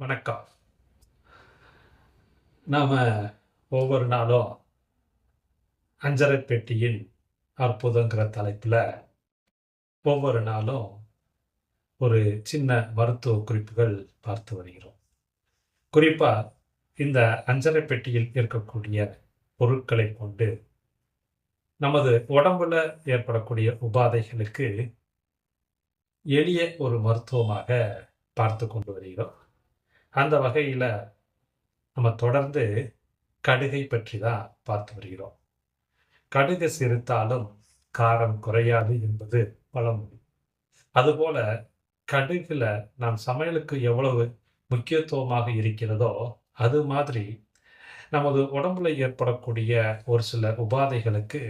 வணக்கம். நாம் ஒவ்வொரு நாளும் அஞ்சரை பெட்டியின் அற்புதங்கிற தலைப்பில் ஒவ்வொரு நாளும் ஒரு சின்ன மருத்துவ குறிப்புகள் பார்த்து வருகிறோம். குறிப்பாக இந்த அஞ்சரை பெட்டியில் இருக்கக்கூடிய பொருட்களை கொண்டு நமது உடம்புல ஏற்படக்கூடிய உபாதைகளுக்கு எளிய ஒரு மருத்துவமாக பார்த்து கொண்டு வருகிறோம். அந்த வகையில் நம்ம தொடர்ந்து கடுகை பற்றி தான் பார்த்து வருகிறோம். கடுகு சிரித்தாலும் காரம் குறையாது என்பது பழமொழி. அதுபோல கடுகுல நாம் சமையலுக்கு எவ்வளவு முக்கியத்துவமாக இருக்கிறதோ அது மாதிரி நமது உடம்புல ஏற்படக்கூடிய ஒரு சில உபாதைகளுக்கு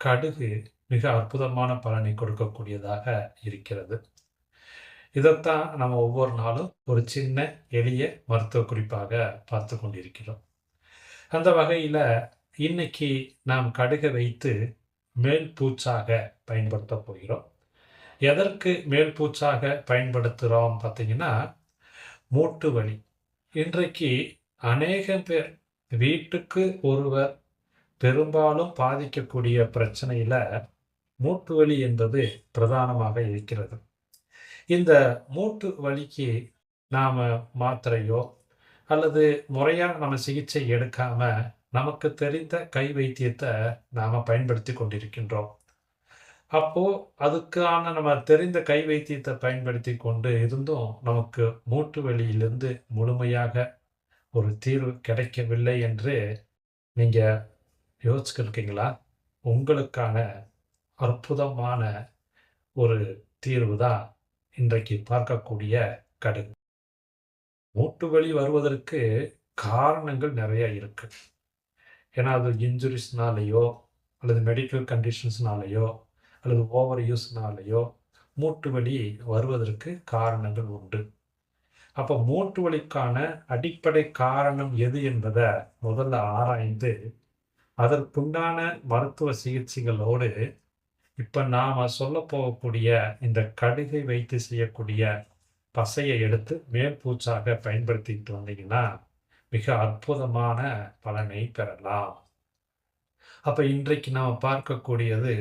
கடுகு மிக அற்புதமான பலனை கொடுக்கக்கூடியதாக இருக்கிறது. இதைத்தான் நம்ம ஒவ்வொரு நாளும் ஒரு சின்ன எளிய மருத்துவ குறிப்பாக பார்த்து கொண்டிருக்கிறோம். அந்த வகையில் இன்னைக்கு நாம் கடுகை வைத்து மேல் பூச்சாக பயன்படுத்த போகிறோம். எதற்கு மேல் பூச்சாக பயன்படுத்துகிறோம் பார்த்தீங்கன்னா மூட்டு வலி. இன்றைக்கு அநேக பேர் வீட்டுக்கு ஒருவர் பெரும்பாலும் பாதிக்கக்கூடிய பிரச்சனையில் மூட்டு வலி என்பது பிரதானமாக இருக்கிறது. இந்த மூட்டு வலிக்கு நாம் மாத்திரையோ அல்லது முறையாக நம்ம சிகிச்சை எடுக்காமல் நமக்கு தெரிந்த கை வைத்தியத்தை நாம் பயன்படுத்தி கொண்டிருக்கின்றோம். அப்போது அதுக்கான நம்ம தெரிந்த கை வைத்தியத்தை பயன்படுத்தி கொண்டு இருந்தும் நமக்கு மூட்டு வழியிலிருந்து முழுமையாக ஒரு தீர்வு கிடைக்கவில்லை என்று நீங்கள் யோசிச்சிருக்கீங்களா? உங்களுக்கான அற்புதமான ஒரு தீர்வு தான் இன்றைக்கு பார்க்கக்கூடிய கடுகு மூட்டு வலி வருவதற்கு காரணங்கள் நிறைய இருக்கு. ஏன்னா அது இன்ஜுரிஸ்னாலேயோ அல்லது மெடிக்கல் கண்டிஷன்ஸ்னாலேயோ அல்லது ஓவர் யூஸ்னாலேயோ மூட்டு வலி வருவதற்கு காரணங்கள் உண்டு. அப்போ மூட்டு வலிக்கான அடிப்படை காரணம் எது என்பதை முதல்ல ஆராய்ந்து அதற்குண்டான மருத்துவ சிகிச்சைகளோடு இப்போ நாம் சொல்ல போகக்கூடிய இந்த கடுகை வைத்து செய்யக்கூடிய பசையை எடுத்து மேற்பூச்சாக பயன்படுத்திட்டு வந்தீங்கன்னா மிக அற்புதமான பலனை பெறலாம். அப்போ இன்றைக்கு நாம் பார்க்கக்கூடியது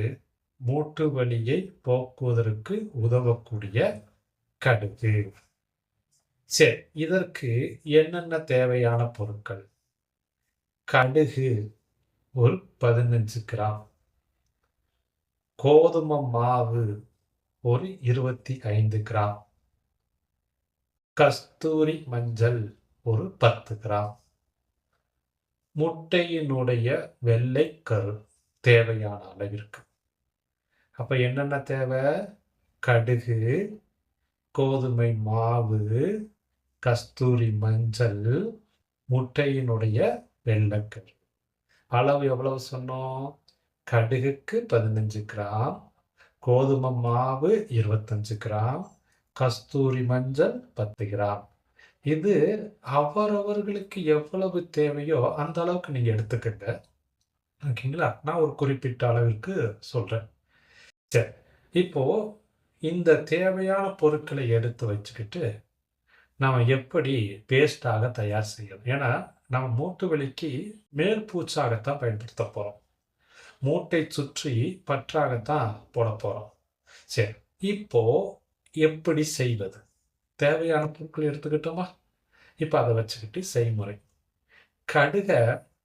மூட்டு வலியை போக்குவதற்கு உதவக்கூடிய கடுகு. சரி இதற்கு என்னென்ன தேவையான பொருட்கள்? கடுகு ஒரு பதினஞ்சு கிராம். கோதுமை மாவு ஒரு இருபத்தி ஐந்து கிராம். கஸ்தூரி மஞ்சள் ஒரு பத்து கிராம். முட்டையினுடைய வெள்ளை கரு தேவையான அளவிற்கு. அப்ப என்னென்ன தேவை? கடுகு கோதுமை மாவு கஸ்தூரி மஞ்சள் முட்டையினுடைய வெள்ளைக்கரு அளவு எவ்வளவு சொன்னோம்? கடுகுக்கு பதினஞ்சு கிராம் கோதுமை மாவு இருபத்தஞ்சு கிராம் கஸ்தூரி மஞ்சள் பத்து கிராம். இது அவரவர்களுக்கு எவ்வளவு தேவையோ அந்த அளவுக்கு நீங்கள் எடுத்துக்கங்க. ஓகேங்களா? நான் ஒரு குறிப்பிட்ட அளவிற்கு சொல்கிறேன் சரி. இப்போது இந்த தேவையான பொருட்களை எடுத்து வச்சுக்கிட்டு நம்ம எப்படி பேஸ்டாக தயார் செய்யணும்? ஏன்னா நம்ம மூட்டு வலிக்கு மேல் பூச்சாகத்தான் பயன்படுத்த போகிறோம் மூட்டை சுற்றி பற்றாகத்தான் போட போகிறோம் சரி இப்போது எப்படி செய்வது? தேவையான பொருட்கள் எடுத்துக்கிட்டோமா? இப்போ அதை வச்சுக்கிட்டு செய்முறை. கடுகை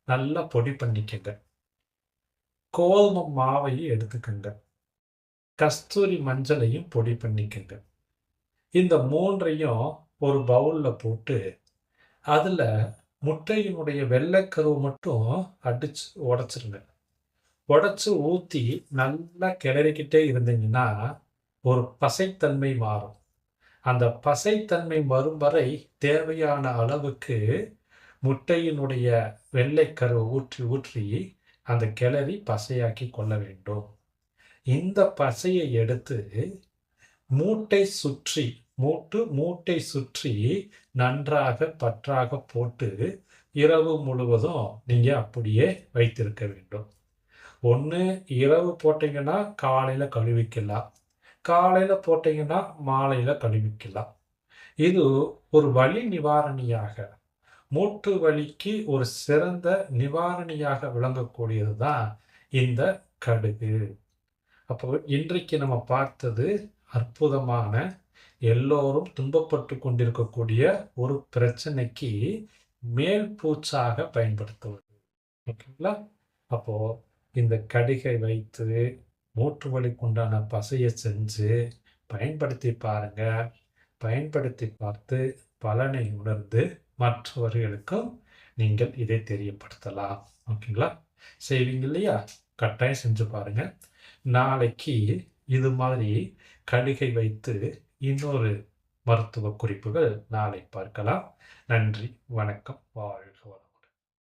நல்லா பொடி பண்ணிக்கங்க. கோதுமை மாவையும் எடுத்துக்கங்க. கஸ்தூரி மஞ்சளையும் பொடி பண்ணிக்கங்க. இந்த மூன்றையும் ஒரு பவுலில் போட்டு அதில் முட்டையினுடைய வெள்ளைக்கருவு மட்டும் அடிச்சு உடச்சிருங்க. உடச்சி ஊற்றி நல்லா கிளறிக்கிட்டே இருந்தீங்கன்னா ஒரு பசைத்தன்மை மாறும். அந்த பசைத்தன்மை வரும் வரை தேவையான அளவுக்கு முட்டையினுடைய வெள்ளைக்கரு ஊற்றி ஊற்றி அந்த கிளறி பசையாக்கி கொள்ள வேண்டும். இந்த பசையை எடுத்து மூட்டை சுற்றி மூட்டு மூட்டை சுற்றி நன்றாக பற்றாக போட்டு இரவு முழுவதும் நீங்கள் அப்படியே வைத்திருக்க வேண்டும். ஒன்று இரவு போட்டிங்கன்னா காலையில் கழுவிக்கலாம். காலையில் போட்டிங்கன்னா மாலையில் கழுவிக்கலாம். இது ஒரு வலி நிவாரணியாக மூட்டு வலிக்கு ஒரு சிறந்த நிவாரணியாக விளங்கக்கூடியது தான் இந்த கடுகு. அப்போ இன்றைக்கு நம்ம பார்த்தது அற்புதமான எல்லோரும் துன்பப்பட்டு கொண்டிருக்கக்கூடிய ஒரு பிரச்சனைக்கு மேல் பூச்சாக பயன்படுத்துவது. ஓகேங்களா? அப்போது இந்த கடிகை வைத்து மூட்டு வலிக்குண்டான பசையை செஞ்சு பயன்படுத்தி பாருங்க. பயன்படுத்தி பார்த்து பலனை உணர்ந்து மற்றவர்களுக்கும் நீங்கள் இதை தெரியப்படுத்தலாம். ஓகேங்களா? செய்வீங்க இல்லையா? கட்டாயம் செஞ்சு பாருங்க. நாளைக்கு இது மாதிரி கடிகை வைத்து இன்னொரு மருத்துவ குறிப்புகள் நாளை பார்க்கலாம். நன்றி வணக்கம் வாழ்க